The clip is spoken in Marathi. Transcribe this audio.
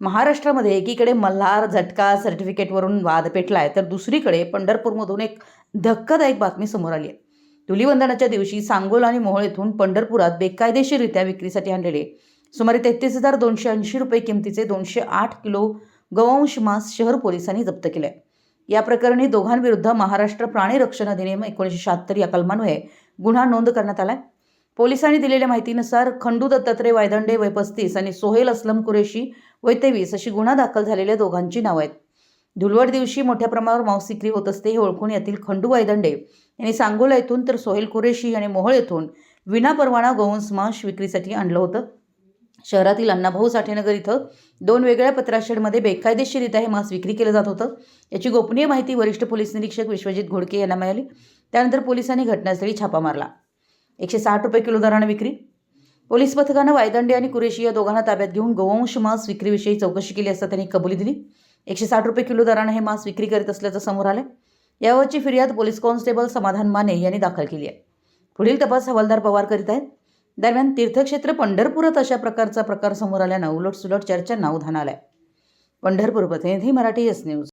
महाराष्ट्रामध्ये एकीकडे मल्हार झटका सर्टिफिकेटवरून वाद पेटला आहे तर दुसरीकडे पंढरपूरमधून एक धक्कादायक बातमी समोर आली आहे. धुलीवंदनाच्या दिवशी सांगोल आणि मोहोळ येथून पंढरपुरात बेकायदेशीररित्या विक्रीसाठी आणलेले सुमारे तेहतीस हजार दोनशे ऐंशी रुपये किमतीचे दोनशे आठ किलो गवंश मांस शहर पोलिसांनी जप्त केले या प्रकरणी दोघांविरुद्ध महाराष्ट्र प्राणी रक्षण अधिनियम एकोणीसशे शहात्तर या कलमान्वये गुन्हा नोंद करण्यात आला आहे पोलिसांनी दिलेल्या माहितीनुसार खंडू दत्तात्रय वायदंडे वय पस्तीस आणि सोहेल असलम कुरेशी वय तेवीस अशी गुन्हा दाखल झालेल्या दोघांची नावं आहेत. धुलवड दिवशी मोठ्या प्रमाणावर मांस विक्री होत असते हे ओळखून यातील खंडू वायदंडे यांनी सांगोला येथून तर सोहेल कुरेशी आणि मोहोळ येथून विनापरवाना गोवंस मांस विक्रीसाठी आणलं होतं. शहरातील अण्णाभाऊ साठेनगर इथं दोन वेगळ्या पत्राशेडमध्ये बेकायदेशीररित्या हे मांस विक्री केलं जात होतं. याची गोपनीय माहिती वरिष्ठ पोलीस निरीक्षक विश्वजित घोडके यांना मिळाली. त्यानंतर पोलिसांनी घटनास्थळी छापा मारला. एकशे साठ रुपये किलो दराने विक्री? पोलीस पथकानं वायदंडे आणि कुरेशी या दोघांना ताब्यात घेऊन गोवंश मांस विक्रीविषयी चौकशी केली असता त्यांनी कबुली दिली. एकशे साठ रुपये किलो दराने हे मांस विक्री करीत असल्याचं समोर आलं यावरची फिर्याद पोलीस कॉन्स्टेबल समाधान माने यांनी दाखल केली आहे. पुढील तपास हवालदार पवार करीत आहेत. दरम्यान तीर्थक्षेत्र पंढरपुरात अशा प्रकारचा प्रकार समोर आल्यानं उलटसुलट चर्चांना उधाण आलाय. पंढरपूर प्रतिनिधी मराठी एस न्यूज.